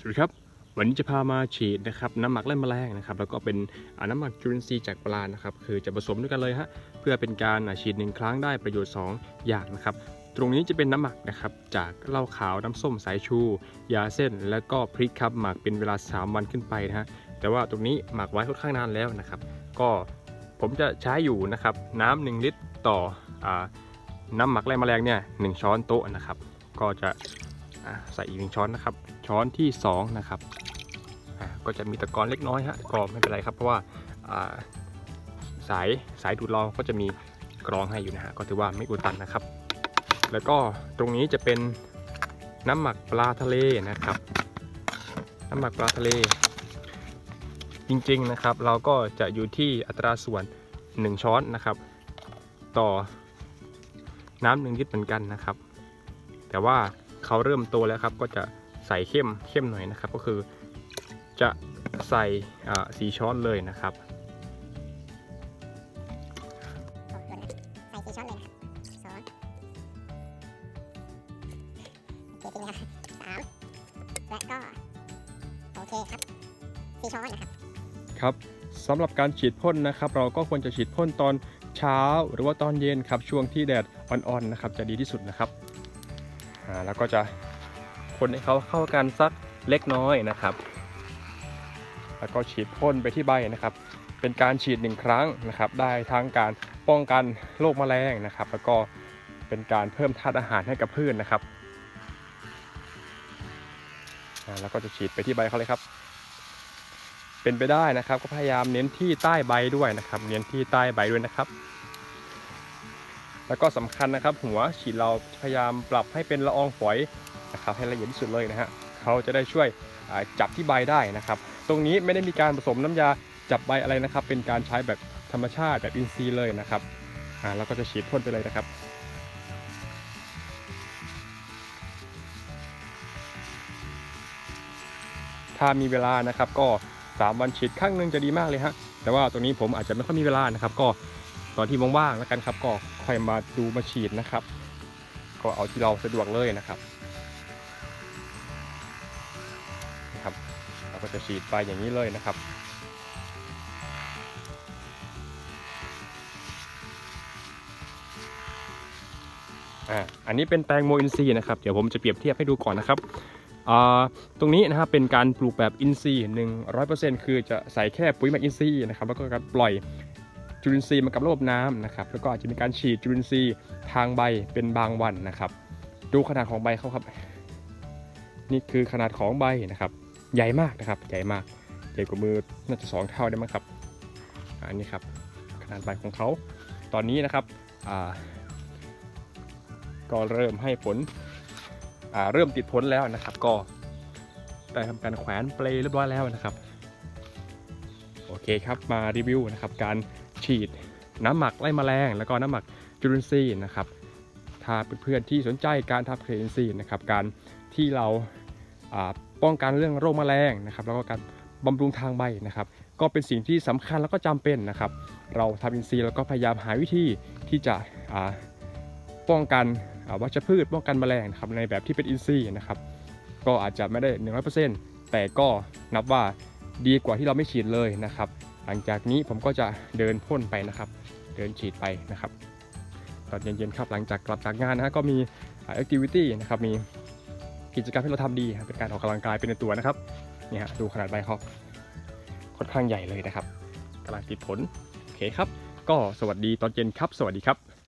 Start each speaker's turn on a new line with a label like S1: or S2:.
S1: สวัสดีครับ วันนี้จะพามาฉีดนะครับน้ำหมักไล่แมลงนะครับแล้วก็เป็นน้ำหมักจุลินทรีย์จากปลานะครับคือจะผสมด้วยกันเลยฮะเพื่อเป็นการฉีดหนึ่งครั้งได้ประโยชน์ 2 อย่างนะครับตรงนี้จะเป็นน้ำหมักนะครับจากเหล้าขาวน้ำส้มสายชู ยาเส้น แล้วก็พริกครับหมักเป็นเวลา 3 วันขึ้นไปนะฮะแต่ว่าตรงนี้หมักไว้ค่อนข้างนานแล้วนะครับ ก็ผมจะใช้อยู่นะครับน้ำหนึ่งลิตรต่ออน้ำหมักไล่แมลงเนี่ยหนึ่งช้อนโต๊ะนะครับ ก็จะใส่อีกหนึ่งช้อนนะครับ ช้อนที่สองนะครับ ก็จะมีตะกอนเล็กน้อยฮะก็ไม่เป็นไรครับ เพราะว่าอ่าสายสายดูดเราก็จะมีกรองให้อยู่นะฮะก็ถือว่าไม่อุดตันนะครับ แล้วก็ตรงนี้จะเป็นน้ำหมักปลาทะเลนะครับ น้ำหมักปลาทะเล จริงๆนะครับ เราก็จะอยู่ที่อัตราส่วน 1 ช้อนนะครับ ต่อน้ำหนึ่งลิตรเหมือนกันนะครับ แต่ว่าเขาเริ่มโตแล้วครับก็จะ ใส่เข้มเข้มหน่อยนะครับ ก็คือจะใส่อ่าสีช้อนเลยนะครับ
S2: ใส่สี่ช้อนเลยนะครับสองโอเคจริงนะครับสามและก็โอเคครับสี่ช้อนนะครับ
S1: ครับสำหรับการฉีดพ่นนะครับ เราก็ควรจะฉีดพ่นตอนเช้าหรือว่าตอนเย็นครับช่วงที่แดดอ่อนๆนะครับ จะดีที่สุดนะครับอ่าแล้วก็จะ คนให้เขาเข้ากันสักเล็กน้อยนะครับ แล้วก็ฉีดพ่นไปที่ใบนะครับ เป็นการฉีดหนึ่งครั้งนะครับ ได้ทั้งการป้องกันโรคแมลงนะครับ แล้วก็เป็นการเพิ่มธาตุอาหารให้กับพืชนะครับแล้วก็จะฉีดไปที่ใบเขาเลยครับ เป็นไปได้นะครับ ก็พยายามเน้นที่ใต้ใบด้วยนะครับ เน้นที่ใต้ใบด้วยนะครับ แล้วก็สำคัญนะครับ หัวฉีดเราพยายามปรับให้เป็นละอองฝอย นะครับให้ละเอียดที่สุดเลยนะฮะเขาจะได้ช่วยจับที่ใบได้นะครับ ตรงนี้ไม่ได้มีการผสมน้ำยาจับใบอะไรนะครับ เป็นการใช้แบบธรรมชาติแบบอินทรีย์เลยนะครับอ่าแล้วก็จะฉีดพ่นไปเลยนะครับถ้ามีเวลานะครับก็ 3 วันฉีดครั้งหนึ่งจะดีมากเลยฮะแต่ว่าตรงนี้ผมอาจจะไม่ค่อยมีเวลานะครับ ก็ตอนที่ว่างๆแล้วกันครับ ก็ค่อยมาดูมาฉีดนะครับ ก็เอาที่เราสะดวกเลยนะครับ เราก็จะฉีดไปอย่างนี้เลยนะครับ อ่า อันนี้เป็นแตงโมอินทรีย์นะครับ เดี๋ยวผมจะเปรียบเทียบให้ดูก่อนนะครับอ่าตรงนี้นะครับเป็นการปลูกแบบอินทรีย์100%คือจะใส่แค่ปุ๋ยหมักอินทรีย์นะครับ แล้วก็การปล่อยจุลินทรีย์มากับระบบน้ำนะครับ แล้วก็อาจจะมีการฉีดจุลินทรีย์ทางใบเป็นบางวันนะครับ ดูขนาดของใบเขาครับ นี่คือขนาดของใบนะครับ ใหญ่มากนะครับ ใหญ่มาก ใหญ่กว่ามือน่าจะสองเท่าได้มั้งครับ อันนี้ครับขนาดใบของเขา ตอนนี้นะครับก็เริ่มให้ผลเริ่มติดผลแล้วนะครับ ก็ได้ทำการแขวนเปลเรียบร้อยแล้วนะครับ โอเคครับมารีวิวนะครับ การฉีดน้ำหมักไล่แมลง แล้วก็น้ำหมักจุลินทรีย์นะครับ ถ้าเพื่อนๆที่สนใจการทำเคลนซีย์นะครับ การที่เรา ป้องกันเรื่องโรคแมลงนะครับแล้วก็การบำรุงทางใบนะครับ ก็เป็นสิ่งที่สำคัญแล้วก็จำเป็นนะครับ เราทำอินทรีย์แล้วก็พยายามหาวิธีที่จะป้องกันวัชพืชป้องกันแมลงนะครับในแบบที่เป็นอินทรีย์นะครับ ก็อาจจะไม่ได้ 100%แต่ก็นับว่าดีกว่าที่เราไม่ฉีดเลยนะครับ หลังจากนี้ผมก็จะเดินพ่นไปนะครับ เดินฉีดไปนะครับตอนเย็นๆครับหลังจากกลับจากงานนะฮะก็มีแอคทิวิตี้นะครับมี กิจกรรมที่เราทำดีครับเป็นการออกกำลังกายเป็นในตัวนะครับนี่ฮะดูขนาดใบเขาค่อนข้างใหญ่เลยนะครับกำลังติดผลโอเคครับ ก็สวัสดีตอนเย็นครับ สวัสดีครับ